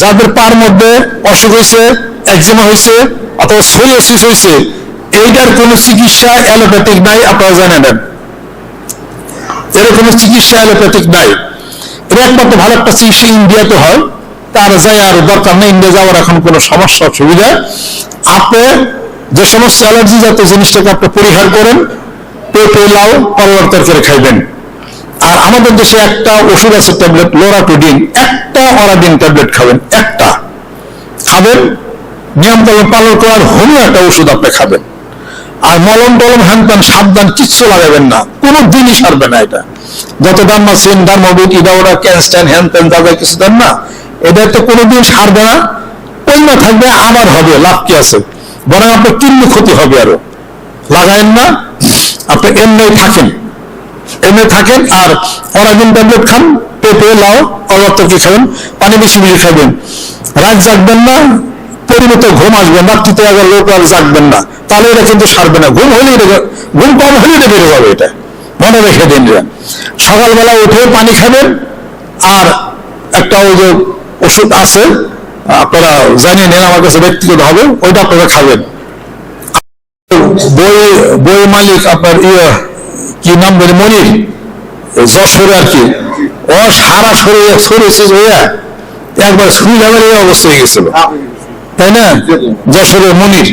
যাদের পার মধ্যে অসুখ হয়েছে, একজিমা হয়েছে, অথবা সোরিয়াসিস হয়েছে, এইটার কোনো চিকিৎসা অ্যালোপ্যাথিক নাই, আপনারা জানেন না। এর কোনো চিকিৎসা অ্যালোপ্যাথিক নাই। এর একমাত্র ভালো একটা চিকিৎসা ইন্ডিয়াতে হয়, তার যাই আর দরকার নেই, ইন্ডিয়া যাওয়ার এখন কোনো সমস্যা সুবিধা আপনি যে সমস্ত অ্যালার্জি জাতীয় জিনিসটাকে আপনি পরিহার করেন, পেঁপে, লাউ করলার তরকারি খাইবেন। আর আমাদের দেশে একটা ওষুধ আছে ট্যাবলেট, লোরাটোডিন। একটা অরাডিন ট্যাবলেট খাবেন, একটা। খাবেন, নিয়ম কানুন পালন করার হোমিও একটা ওষুধ আপনি খাবেন। আর মলম টলম, হ্যান ত্যান সাবধান কিচ্ছু লাগাবেন না। কোনো দিনই সারবে না এটা। যত ডার্মাসিন ডার্মাবিট ইডাওরা ক্যানস্ট্যান, হ্যান ত্যান, যা যা কিছু দেন না, এটা তো কোনোদিন সারবে না। অন্য থাকবে আমার হবে, লাভ কি আছে? বরং আপনার কিডনি ক্ষতি হবে আরও। লাগায়েন না, আপনি এমনি থাকেন। এমনি থাকেন আর অরাদিন ট্যাবলেট খান পেঁপে লাউ অগত্য কি খাবেন? পানি বেশি বেশি খাবেন রাত জাগবেন না পরিমিত ঘুম আসবে রাত্রিতে আগে লোক আর জাগবেন না। তাহলে এটা কিন্তু সারবে না। ঘুম হলে এটা ঘুম কম হলে এটা বেড়ে যাবে এটা। মনে রেখে দিন। সকালবেলা উঠে পানি খাবেন, আর একটা ওই যে ওষুধ আছে, আপনারা জানিয়ে নেন আমার কাছে ব্যক্তিগত হবে, ওইটা আপনারা খাবেন। বই বই মালিক আপনার ইয়ে কি নাম বলে মনির? যশোরে আর কি? ও সারা শরীরে সরেছে হইয়া একবার স্কুল যাবার অবস্থা হয়ে গেছিল। তাই না? যশোরে মনির।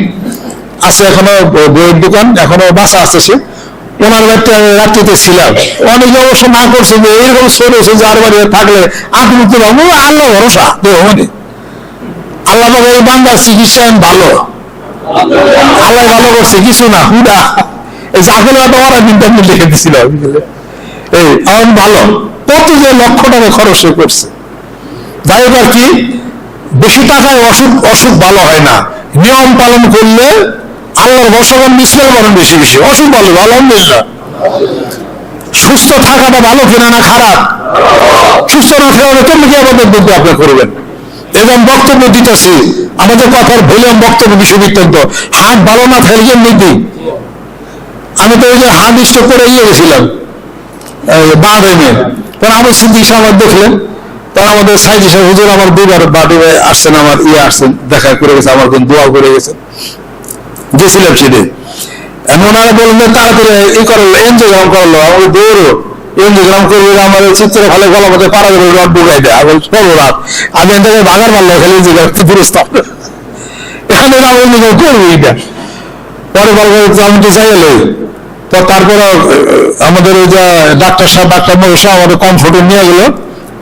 আছে এখনও বইয়ের দোকান, এখনও বাসা আছে সে। ওনার বাড়িতে রাত্রিতে ছিলাম। অনেকে অবশ্য না করছে যে এইরকম সরেছে যার বাড়ি থাকলে আপনি তো বাবু আল্লাহ ভরসা তো হয়নি আল্লাহ বান্দার চিকিৎসা ভালো। আল্লাহ ভালো করছে, কিছু না, হুদা। এই একটা ওরা কিন্তু আমি লিখে দিছিল। এই ভালো। কত যে লক্ষ টাকা খরচ করছে। যাই হোক আর কি, বেশি টাকায় অসুখ অসুখ ভালো হয় না। নিয়ম পালন করলে আল্লাহর বেশি বেশি। অসুখ ভালো সুস্থ থাকাটা ভালো কিনা না খারাপ? সুস্থ না থাকলে কি আমাদের আপনি করবেন। এবং বক্তব্য দিতেছি, আমাদের কথার ভলিউম বক্তব্য বেশি বিত্যন্ত হাত ভালো না থাকলে দিই আমি তো ওই যে হাত স্টক করে ইয়ে গেছিলাম বাঁ রেমে তখন আমার সিদ্ধি আমার দেখলেন তখন আমাদের সাইজি সাহেব, হুজুর আমার দুবার বাড়ি আসছেন, আমার ইয়ে আসছেন, দেখা করে গেছে, আমার জন্য দোয়া করে গেছেন গেছিলাম সেদিন। এখন ওনারা বললেন তাড়াতাড়ি ই করল এনজিওগ্রাম করল আমাকে দৌড়ো। এনজিওগ্রাম করবে আমার চিত্র ভালো গলা মধ্যে পাড়া করে রড ঢুকাই দেয় আমি ষোলো রাত। আমি এখান থেকে বাগার মারলো খালি এনজিওগ্রাম পুরস্কার। এখানে আমি করব এটা পরে বলব আমি তো চাই এলো। তো তারপরে আমাদের ওই যে ডাক্তার সাহেব, ডাক্তার মহেশ আমাদের কমফোর্টে নিয়ে গেল।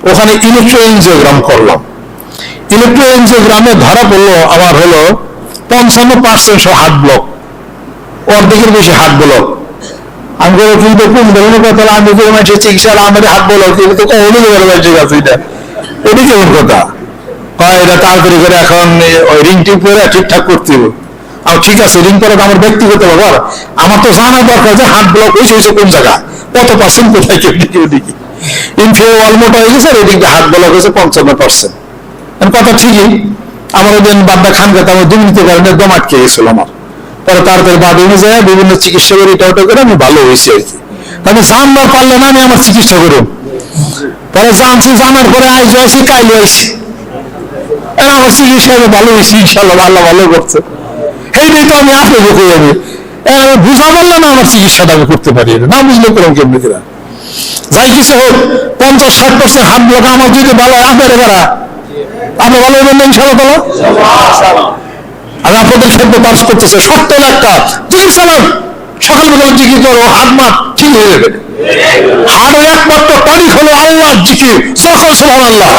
ওখানে ইলেকট্রো এনজিওগ্রাম করলাম। ইলেকট্রো এনজিওগ্রামে ধরা পড়ল আমার হলো পঞ্চান্ন পার্সেন্ট হার্ট ব্লক অর্ধেকের বেশি হাত ব্লক আমি বলো কিন্তু কোন ধরনের কথা? আমি তো মানুষের চিকিৎসা আমাদের হাত ব্লক কিন্তু তো কখনই বলে মানুষের কাছে এটা। এটা কেমন কথা? এটা তাড়াতাড়ি করে এখন ওই রিং টিপ করে ঠিকঠাক করতে হবে। আর ঠিক আছে রিং করাটা আমার ব্যক্তিগত ব্যাপার। আমার তো জানা দরকার যে হাত ব্লক হয়েছে হয়েছে কোন জায়গা কত পার্সেন্ট কোথায় কেউ দিকে ওদিকে ইনফিও অলমোটা হয়ে গেছে এদিকে হাত ব্লক হয়েছে পঞ্চান্ন পার্সেন্ট কথা ঠিকই, আমার ওই দিন বাড্ডা খান খেতে আমার দুর্নীতি কারণে দম আটকে গেছিল আমার। পরে তাড়াতাড়ি বাড়ি নিয়ে যায়, বিভিন্ন চিকিৎসা করে এটা ওটা করে আমি ভালো হয়েছি আর কি। আমি জানবার পারলে না, আমি আমার চিকিৎসা করুন পরে জানছি, জানার পরে আইসি আইসি, কাইলে আইসি। আমার চিকিৎসা ভালো হয়েছি ইনশাল্লাহ আল্লাহ ভালো করছে। এইটাই তো আমি আসলে দেখে যাবে আমি? বুঝা পারলে না আমার চিকিৎসাটা আমি করতে পারি না বুঝলে করলাম কেমনি কিনা যাই কিছু হোক, পঞ্চাশ, ষাট পার্সেন্ট হাত ব্লক আমার যদি ভালো হয় আপনার এবারা আপনি ভালো হবেন না ইনশাল্লাহ তালা আমি আপনাদের সাথে পাশ করতেছে সত্তর একটা চিকিৎসা নাম সকালবেলা জিকির করো, হাত মাত ঠিক হয়ে যাবে। হাড়ের একমাত্র তারিখ হলো আল্লাহ জিকির সকল সোহান আল্লাহ।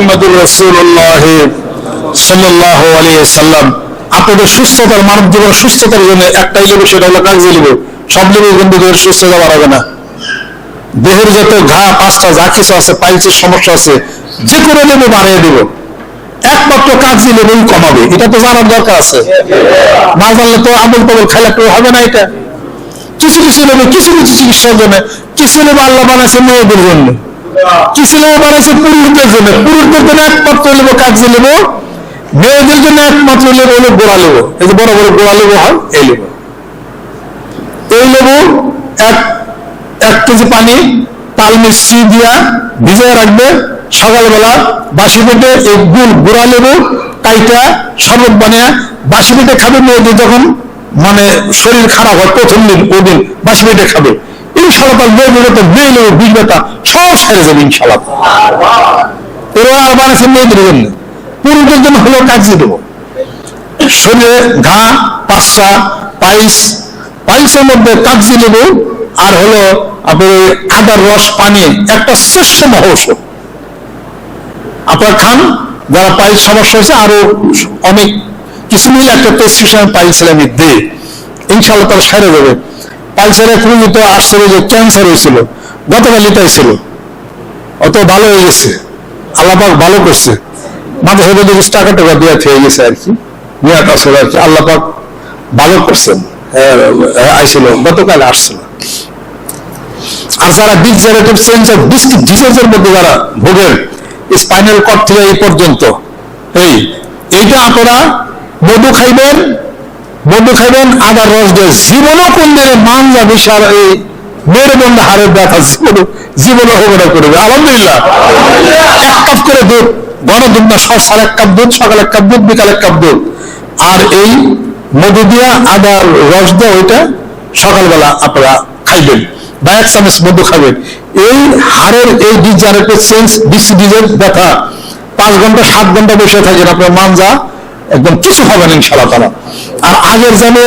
মোহাম্মদুর রসুল্লাহ সাল্লাহ সাল্লাম আপনাদের সুস্থতার, মানব জীবনের সুস্থতার জন্য একটাই লেবু সেটা হলো কাগজি লেবু। সব লেবু কিন্তু দেহের সুস্থতা বাড়াবে না। দেহের যত ঘা, পাঁচটা যা কিছু আছে, পাইলসের সমস্যা আছে যে কোনো লেবু বাড়িয়ে দেব। একমাত্র কাগজি লেবুই কমাবে। এটা তো জানার দরকার আছে। না জানলে তো আবল তবল খাইলে তো হবে না এটা। কিছু কিছু লেবু, কিছু কিছু চিকিৎসার জন্য, কিছু লেবু আল্লাহ বানাইছে মেয়েদের জন্য। কিছু লেবু বানাইছে পুরুষদের জন্য। পুরুষদের জন্য একমাত্র লেবু কাগজি লেবু মেয়েদের জন্য একমাত্র লেবু হলো গোড়া লেবু। এই যে বড় বড় গোড়া লেবু হয়, এই লেবু। এই লেবু এক এক কেজি পানি, তাল মিষ্টি দিয়া ভিজিয়ে রাখবে। সকালবেলা বাসি পেটে এই গুড় গুড়া লেবু কাইটা শরবত বানিয়ে বাসি পেটে খাবে মেয়েদের যখন মানে শরীর খারাপ হয় প্রথম দিন, ওই দিন বাসি পেটে খাবে। ইনশাল্লাহ তার মেয়েদের তো মেয়ে লেবু বিষ ব্যথা সব সেরে যাবে ইনশাল্লাহ এরা আর বানাচ্ছে মেয়েদের জন্য। পুরুষদের জন্য হলো কাজে দেবো। শরীরে ঘা, পাশা পাইস পাইসের মধ্যে কাগজি লেবু আর হলো আপনার ওই আদার রস, পানি, একটা শ্রেষ্ঠ মহৌষধ আপনার খান, যারা পাইল সমস্যা হয়েছে আরও অনেক কিছু মিলে একটা প্রেসক্রিপশন পাইছিলাম আমি দে ইনশাল্লাহ তারা সেরে যাবে। পাইলসের এক রোগী তো আশ্চর্য যে ক্যান্সার হয়েছিল গতকালই তাই ছিল। অত ভালো হয়ে গেছে। আল্লাপাক ভালো করছে। মাঝে সাথে দেখি টাকা টাকা দেওয়া হয়ে গেছে আর কি। নেওয়া কাজ আর কি আল্লাপাক ভালো করছেন। হ্যাঁ, হ্যাঁ, আইছিল গতকাল আসছিল। আর যারা ডিজেনারেটিভ সেন্সার ডিস্ট্রিক্ট ডিজিজের মধ্যে যারা ভোগেন স্পাইনাল কর্ড থেকে এই পর্যন্ত এই এইটা আপনারা মধু খাইবেন মধু খাইবেন আদার রস দিয়ে জীবনও কোন দিনে মান যাবে সার এই মেরুদণ্ড হারের ব্যথা জীবনও জীবনও হবে না করবে। আলহামদুলিল্লাহ। এক কাপ করে দুধ, বড় দুধ না সরসার এক কাপ দুধ, সকাল এক কাপ দুধ, বিকাল এক কাপ দুধ। আর এই মধু দিয়া আদার রস দিয়ে ওইটা সকালবেলা আপনারা খাইবেন বা এক চামচ মধু খাবেন। এই হাড়ের এই ডিজারেটেড সেন্স ডিসিডিজের ব্যথা। পাঁচ ঘণ্টা, সাত ঘণ্টা বসে থাকেন আপনার মানজা, একদম কিছু হবে না ইনশাল্লাহ তারা আর আগের জানে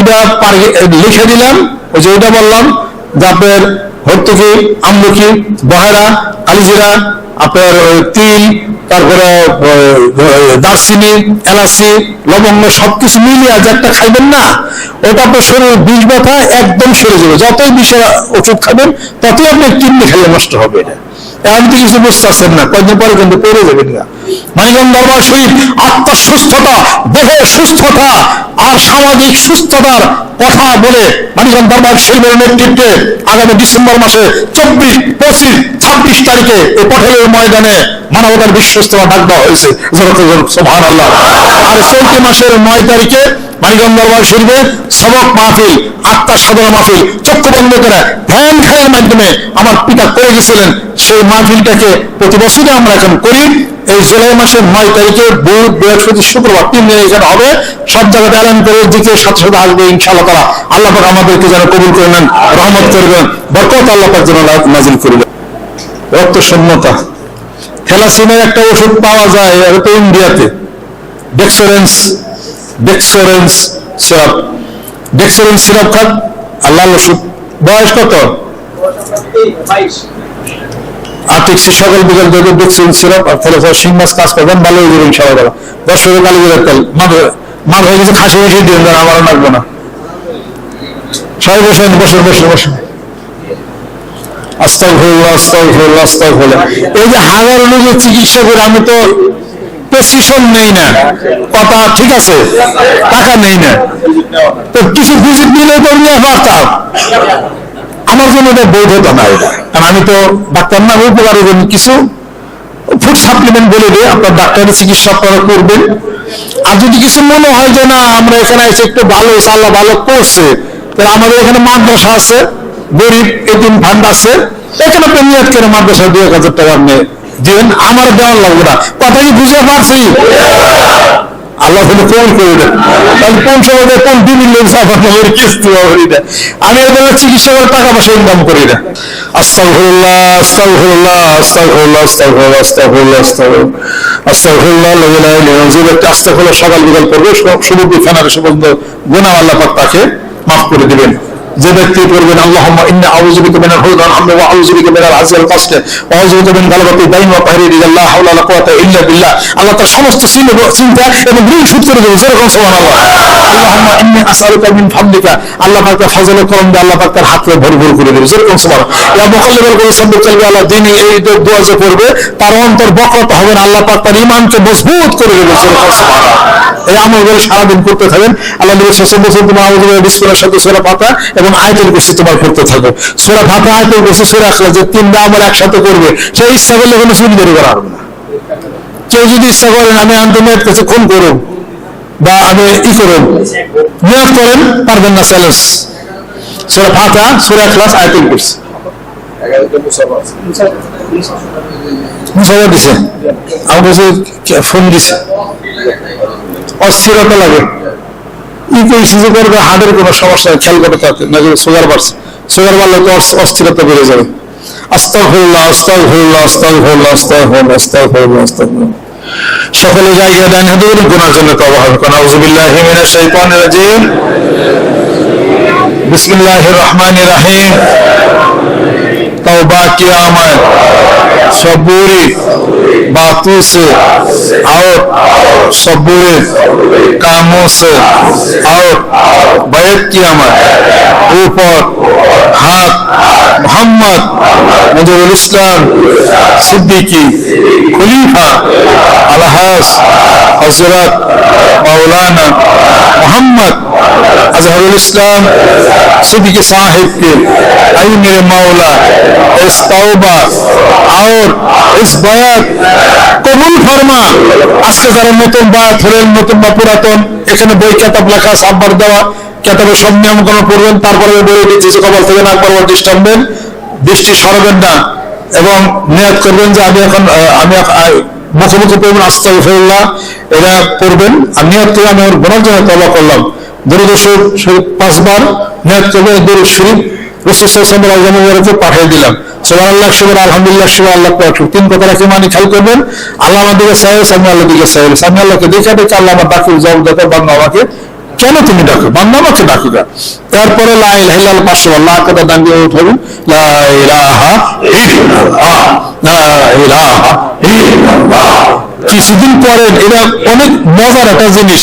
ইটা লিখে দিলাম, ওই যে ওইটা বললাম আপনার হর্তুকি, আমলকি, বহেরা, আলিজিরা, আপনার তিল, তারপরে দারচিনি, এলাচি, লবঙ্গ, সবকিছু মিলিয়ে যে একটা খাইবেন না, ওটা আপনার শরীরের বিষ ব্যথা একদম সরে যাবে। যতই বিষের ওষুধ খাবেন, ততই আপনার কিডনি খাইয়ে নষ্ট হবে এটা। না কয়েকদিন পরে কিন্তু যাবেন না মানিকগঞ্জ দরবার আত্মার সুস্থতা সুস্থতা আর সামাজিক সুস্থতার কথা বলে মানিকগঞ্জ দরবার নেতৃত্বে আগামী ডিসেম্বর মাসে চব্বিশ, পঁচিশ, ছাব্বিশ তারিখে এই পটেলের ময়দানে মানবতার বিশ্বস্ততা ডাক দেওয়া হয়েছে। সোভান আল্লাহ আর চলতি মাসের নয় তারিখে মানিকগঞ্জ দরবার শরীফে সবক মাহফিল আত্মার সাধনা মাহফিল, চক্ষু বন্ধ করে ধ্যান খায়ের মাধ্যমে আমার পিতা করে গেছিলেন সেই মাহফিলটাকে প্রতি বছরই আমরা এখন করি। এই জুলাই মাসের নয় তারিখে বুধ বৃহস্পতি, শুক্রবার তিন দিন এখানে হবে। সব জায়গাতে অ্যালান করে দিকে সাথে সাথে আসবে ইনশাআল্লাহ তারা আল্লাহ পাক আমাদেরকে যেন কবুল করে নেন, রহমত করবেন বরকত আল্লাহ পাক যেন নাজিল করবেন রক্ত শূন্যতা থ্যালাসিমের একটা ওষুধ পাওয়া যায়, এটা ইন্ডিয়াতে ডেক্সোরেন্স ডেক্সোরেন্স সিরাপ ডেক্সোরেন্স সিরাপ খান? আল্লাহ ওষুধ বয়স কত? আর্থিক সকাল সিরাপ আর শিং মাছ কাজ করবেন ভালো হয়ে যাবে ইনশাআল্লাহ। দর্শকের কালী তেল। হয়ে গেছে, খাসি বেশি দিন দেন আমারও লাগবে না। সবাই বসেন বসে বসে বসে আস্তাগফিরুল্লাহ আস্তাগফিরুল্লাহ আস্তাগফিরুল্লাহ। এই যে হাজার লোকের চিকিৎসা করে আমি তো প্রেসক্রিপশন নেই না। কথা ঠিক আছে? টাকা নেই না। তো কিছু ভিজিট তো নিয়ে পারতাম আমার জন্য এটা বৈধতা না এটা। কারণ আমি তো ডাক্তার না উপকারের জন্য কিছু ফুড সাপ্লিমেন্ট বলে দিয়ে আপনার ডাক্তারের চিকিৎসা আপনারা করবেন। আর যদি কিছু মনে হয় যে, না, আমরা এখানে এসে একটু ভালো হয়েছে আল্লাহ ভালো করছে, তাহলে আমাদের এখানে মাদ্রাসা আছে, গরিব এদিন ফান্ড আছে। এখানে আপনি নিয়ত করে মাদ্রাসা দুই এক হাজার টাকা আপনি দিবেন আমার দেওয়ার লাগবে কথা কি বুঝতে পারছি? আল্লাহ করে তাহলে কোন সময় কোন লোক নামের কিস্তি না আমি এদের টাকা পয়সা ইনকাম করি না। সকাল বিকাল করবে শুরু দিয়ে ফেনার সে আল্লাহ পাক তাকে মাফ করে দিবেন। যে ব্যক্তি ওয়া ওয়া ওয়া ওয়া ইল্লা বিল্লাহ। আল্লাহ তার সমস্ত চিন্তা এবং দেবে যেরকম আল্লাহ ফজল করম আল্লাহ করে দেবে যেরকম কলবি আল্লাহ এই দোয়া যে করবে, তার অন্তর বক্রত হবে না। আল্লাহ তার মজবুত করে দেবে যেরকম এই সারাদিন করতে থাকেন। আল্লাহ নবী বিসমিল্লাহির সাথে সূরা ফাতিহা এবং আয়াতুল কুরসি তোমার করতে থাকো। সূরা ফাতিহা আয়াতুল কুরসি সূরা যে তিনটা আমল একসাথে করবে, সেই ইচ্ছা করলে কোনো চুরি বের করা হবে না। কেউ যদি ইচ্ছা করেন আমি আন্তমের কাছে খুন করুন বা আমি ই করুন, নিয়োগ করেন, পারবেন না চ্যালেঞ্জ সূরা ফাতিহা, সূরা ইখলাস আয়াতুল কুরসি মুসাফা দিছে। আমার কাছে ফোন দিছে। অস্থিরতা লাগে। ইতে সিজে করবে হার্টের কোনো সমস্যা খেয়াল করে থাকে নাকি সুগার বাড়ছে। সুগার বাড়লে তো অস্থিরতা বেড়ে যাবে। আস্তাগফিরুল্লাহ আস্তাগফিরুল্লাহ আস্তাগফিরুল্লাহ আস্তাগফিরুল্লাহ আস্তাগফিরুল্লাহ আস্তাগফিরুল্লাহ। সকলে জায়গা ডান হাতে করে গুনার জন্য তওবা হবে কারণ আউযুবিল্লাহি মিনাশ শাইতানির রাজিম। বিসমিল্লাহির রহমানির রহিম। তওবা, কিয়ামত। সবুরি। बातों से और सब बुरे कामों से और बैत किया मैं ऊपर हाथ मोहम्मद नजरुल इस्लाम सिद्दीकी खलीफा अलहास हज़रत मौलाना मोहम्मद अजहरुल इस्लाम सिद्दीकी साहिब के आई मेरे मौला इस तौबा और इस बयात কবুল ফরমা আজকে নতুন বায়াত হলেন নতুন বা পুরাতন এখানে বই কেতাব লেখা দেওয়া। কেতাবে সব নিয়ম কানুন পড়বেন তারপরে বই কবল থেকে দৃষ্টি সরাবেন না। এবং নিয়াদ করবেন যে আমি এখন আমি এখন, আহ, মুখে মুখে পড়বেন আস্তাগফিরুল্লাহ এরা পড়বেন। আর করে আমি আমার গুনার জন্য তওবা করলাম। শরীফ পাঁচবার নিয়াদ করবেন দরুদ শরীফ পাঠিয়ে দিলাম। সুবহানাল্লাহ সুবহান আলহামদুলিল্লাহ সুবহান আল্লাহ তিন কথা রাখি মানে করবেন, আল্লাহ আমার দিকে সাহেব আমি আল্লাহ দিকে সাহেব আমি আল্লাহকে দেখে দেখে আল্লাহ আমার দেখো আমাকে, কেন তুমি ডাকো? বান্দা আমাকে ডাকি না তারপরে, লা ইলাহা ইল্লাল্লাহ পাঁচশো আল্লাহ কথা দান দিয়ে কিছুদিন পরে, এটা অনেক মজার একটা জিনিস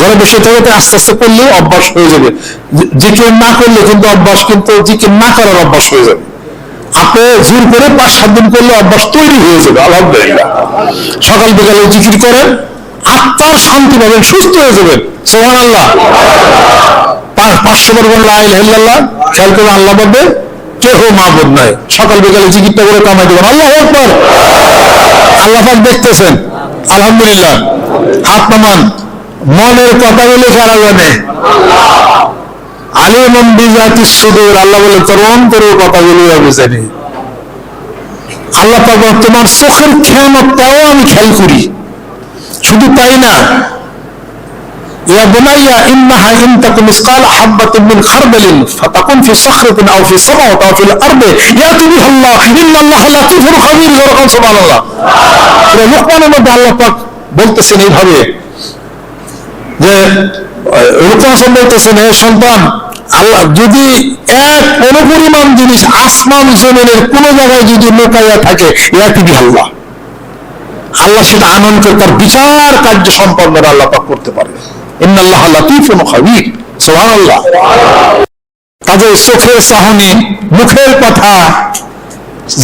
ঘরে বসে থেকে আস্তে আস্তে করলেও অভ্যাস হয়ে যাবে। জিকির না করলে কিন্তু অভ্যাস কিন্তু জিকির না করার অভ্যাস হয়ে যাবে। আপনি জোর করে পাঁচ, সাত দিন করলে অভ্যাস তৈরি হয়ে যাবে, আলহামদুলিল্লাহ। সকাল বিকালে জিকির করেন, আত্মার শান্তি পাবেন, সুস্থ হয়ে যাবেন। সোহান আল্লাহ পাঁচশো বার বললে আইল হেল্লাল্লাহ খেয়াল করে আল্লাহ কেহ মাহবুদ নাই। সকাল বিকালে জিকিরটা করে কামাই দেবেন। আল্লাহ একবার আল্লাহ পাক দেখতেছেন। আলহামদুলিল্লাহ। হাত নামান। মনের কথাগুলো সারা জানে আলিম বিজাতি সুদূর, আল্লাহ বলে তোর অন্তরের কথাগুলো আমি জানি। আল্লাহ পাবো তোমার চোখের খেয়ামতটাও আমি খেয়াল করি। শুধু তাই না, ইয়া বুনাইয়া ইন্নাহা ইন তাকু মিসকাল হাববাতিন মিন খারদালিন ফাতাকুন ফি সাখরাতিন আও ফি সামাওয়াত আও ফিল আরদি ইয়াতি বিহা আল্লাহ ইন্নাল্লাহা লাতীফুন খাবীর সুবহানাল্লাহ। সুবহানাল্লাহ আল্লাহ পাক বলতেছেন এইভাবে যে হে সন্তান, আল্লাহ যদি এক জিনিস আসমান জমিনের কোন জায়গায় যদি থাকে আল্লাহ। আল্লাহ সেটা আনন্দ তার বিচার কার্য সম্পন্ন আল্লাহ পাক করতে পারে। ইন্নাল্লাহ লাতিফুন খাবীর। সুবহানাল্লাহ। কাজে চোখের চাহনি, মুখের কথা,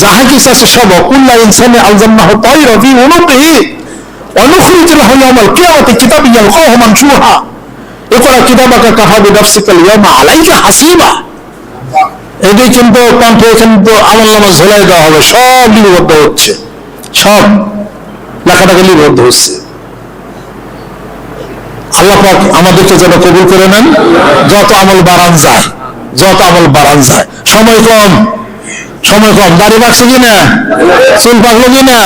যাহা কিছু আছে সব, কুল্লা ইনসানে আলজান্নাহ তাইরা ফি উনুকিহি। কিতাব আলাইকা হাসিবা এটি কিন্তু কণ্ঠ কিন্তু আমল নামা ঝোলাই দেওয়া হবে, সব লিপিবদ্ধ হচ্ছে। সব লেখাটাকে লিপিবদ্ধ হচ্ছে। আল্লাহ আমাদেরকে যেন কবুল করে নেন, যত আমল বাড়ান যায়, যত আমল বাড়ান যায়। সময় কম সময় কম। দাড়ি বাড়ছে কিনা? চুল পাকলো কিনা?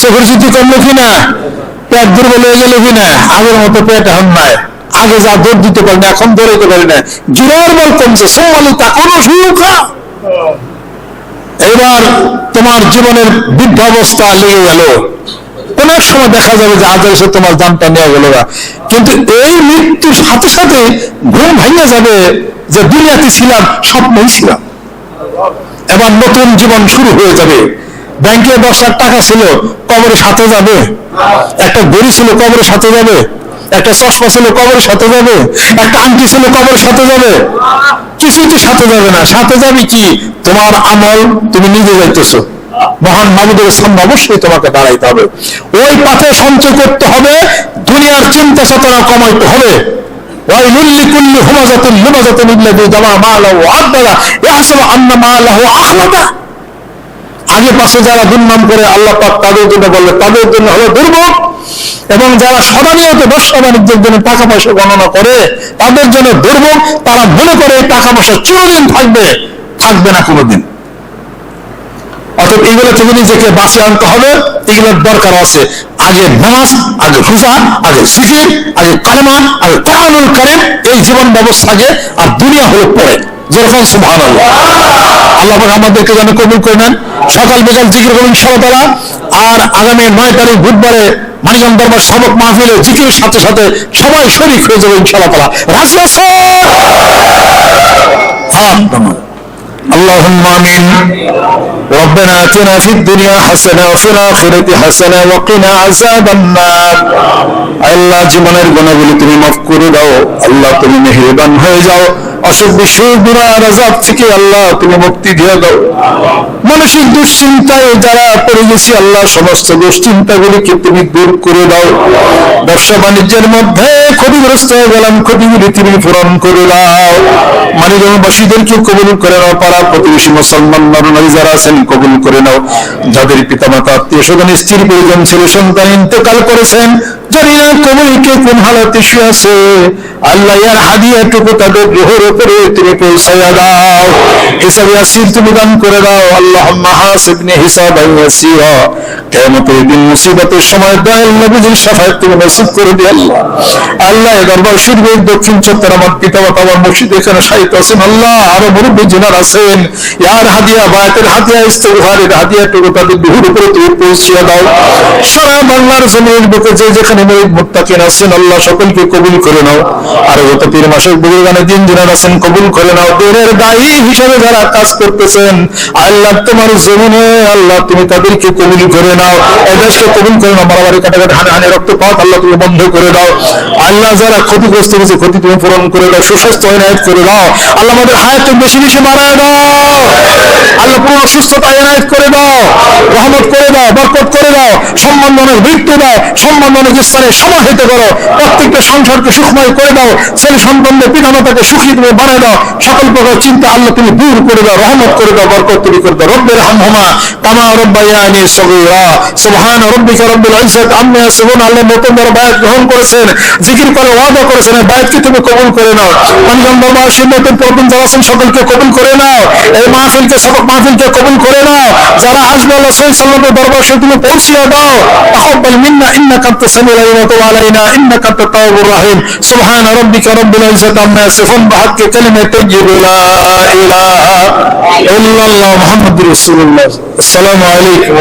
চোখের চুটি কমলো কিনা? পেট দুর্বল হয়ে গেল কিনা? আগের মতো পেট এখন নাই। আগে যা দৌড় দিতে পারি না এখন দৌড়াইতে পারি না গিরার বল কমছে সোমালি তা কোনো সুখা এবার তোমার জীবনের বৃদ্ধাবস্থা লেগে গেল। কোন এক সময় দেখা যাবে যে আজ এসে তোমার দামটা নেওয়া গেল না। কিন্তু এই মৃত্যুর সাথে সাথে ঘুম ভেঙে যাবে যে দুনিয়াতে ছিলাম, স্বপ্নই ছিলাম। এবার নতুন জীবন শুরু হয়ে যাবে। ব্যাংকে দশ হাজার টাকা ছিল কবরের সাথে যাবে। একটা গড়ি ছিল কবরের সাথে যাবে। একটা চশমা ছিল কবরের সাথে যাবে। একটা আংটি ছিল কবরের সাথে যাবে। কিছু তো সাথে যাবে না। সাথে যাবে কি? তোমার আমল তুমি নিজে যাইতেছো। মহান মানুষের সামনে অবশ্যই তোমাকে দাঁড়াইতে হবে। ওই পথে সঞ্চয় করতে হবে, দুনিয়ার চিন্তা চেতনা কমাইতে হবে। ওয়াইলুল্লিকুল্লি হুমাজাতুল হুমাজাতুল ইল্লাযী জামা মালাহু আদালা ইয়াহসাবু আন্না মালাহু আখলাদা আগে পাশে যারা দুর্নাম করে আল্লাহ পাক তাদের জন্য বললে, তাদের জন্য হলো দুর্ভোগ। এবং যারা সদানিয়ত ব্যবসা বাণিজ্যের জন্য টাকা পয়সা গণনা করে, তাদের জন্য দুর্ভোগ। তারা মনে করে টাকা পয়সা চিরদিন থাকবে থাকবে না কোনোদিন। অর্থাৎ এইগুলো থেকে নিজেকে বাঁচিয়ে আনতে হবে, এগুলোর দরকার আছে। আগে নামাজ, আগে রোজা আগে জিকির আগে কালেমা, আগে কোরআনুল কারিম, এই জীবন ব্যবস্থা আগে আর দুনিয়া হলো পরে। যেরকম সুবহান আল্লাহ আমাদেরকে যেন কবুল করে নেন। সকাল বিকাল জিকির করুন ইনশাআল্লাহ আর আগামী নয় তারিখ বুধবারে মানিকম দরবার সবক মাহফিলে জিকিরের সাথে সাথে সবাই শরীক হয়ে যাবে ইনশাআল্লাহ তাআলা। রাজি আছে হ্যাঁ اللهم امين ربنا اتنا في الدنيا حسنه وفي الاخره حسنه وقنا عذاب النار আল্লাহ জীবনের গুণাগুলি তুমি মাফ করে দাও আল্লাহ তুমি মেহেরবান হয়ে যাও অসুখ বিসুখ আজাব থেকে আল্লাহ তুমি মুক্তি দিয়ে দাও। মানসিক দুশ্চিন্তায় যারা পড়ে গেছি, আল্লাহ সমস্ত দুশ্চিন্তাগুলিকে তুমি দূর করে দাও। ব্যবসা বাণিজ্যের মধ্যে ক্ষতিগ্রস্ত হয়ে গেলাম, ক্ষতিগুলি তুমি পূরণ করে দাও। কবুল করে নাও, পাড়া প্রতিবেশী মুসলমান যারা আছেন, কবুল করে নাও। যাদের পিতামাতা, আত্মীয় স্বজন স্ত্রী সন্তান ইন্তেকাল করেছেন জানি না কবরকে কোন হালাতে শুয়ে আছে? আল্লাহ ইয়ার হাদিয়াটুকু তাদের গ্রহের উপরে তুমি পৌঁছাইয়া দাও। হিসাবে আসির তুমি দান করে দাও। আল্লাহ হাসিবনে হিসাব ইয়াসিরা কিয়ামতের দিন মুসিবতের সময় দয়াল নবীজির করে দিও আল্লাহ। আল্লাহ দরবার দক্ষিণ আমার আমার মসজিদ, এখানে সাহিত্য আছেন আল্লাহ। আরও মুরব্বী জিনার আছেন, ইয়ার হাদিয়া বায়াতের হাদিয়াটুকু তাদের গ্রহের উপরে পৌঁছিয়া দাও। সারা বাংলার জমির বুকে যে যেখানে মরিদ আছেন, আল্লাহ সকলকে কবুল করে নাও। আর গত তিন মাসের বুজুর্গানে দিন দিনার আছেন, কবুল করে নাও। দূরের দায়ী হিসেবে যারা কাজ করতেছেন, আল্লাহ তোমার জমিনে, আল্লাহ তুমি তাদেরকে কবুল করে নাও। এদেশকে কবুল করে নাও, মারামারি কাটাকাটি হানে হানে রক্তপাত আল্লাহ তুমি বন্ধ করে দাও। আল্লাহ যারা ক্ষতিগ্রস্ত হয়েছে ক্ষতি তুমি পূরণ করে দাও, সুস্বাস্থ্য এনায়ত করে দাও। আল্লাহ আমাদের হায়াত বেশি বেশি বাড়ায় দাও। আল্লাহ পুরো সুস্থতা এনায়ত করে দাও। রহমত করে দাও, বরকত করে দাও। সম্মানজনক মৃত্যু দাও সম্মানজনক স্থানে সমাহিত করো। প্রত্যেকটা সংসারকে সুখময় করে দাও, ছেলে সন্তানদের পিতামাতাকে সুখী তুমি বানায় দাও। সকল প্রকার চিন্তা আল্লাহ তুমি দূর করে দাও, রহমত করে দাও, বরকত তুমি করে দাও। রব্বের হামহমা কামা রব্বায়ানি সগীরা। সুবহান রব্বিকা রব্বিল ইজ্জাত আম্মা ইয়াসিফুন, আল্লাহ নতুন যারা বায়াত গ্রহণ করেছেন, জিকির করে ওয়াদা করেছেন, এই বায়াতকে তুমি কবুল করে নাও। পানিগম দরবার সুন্নতের প্রবীণ যারা সকলকে কবুল করে নাও। এই মাহফিলকে সবক মাহফিলকে কবুল করে নাও। যারা আসবে, আল্লাহ সহি সাল্লামের দরবার সে তুমি পৌঁছিয়ে দাও। তাকাব্বাল মিন্না, ইন্নাকা আনতাস সামিউল আলিম, ওয়া তুব আলাইনা, ইন্নাকা রাহিম। সুবহান রাব্বিকা রব্বিল ইজ্জাতি আম্মা ইয়াসিফুন, বিহাক্কি কালিমাতি তাইয়্যিবা, লা ইলাহা ইল্লাল্লাহ মুহাম্মাদুর রাসূলুল্লাহ। আসসালামু আলাইকুম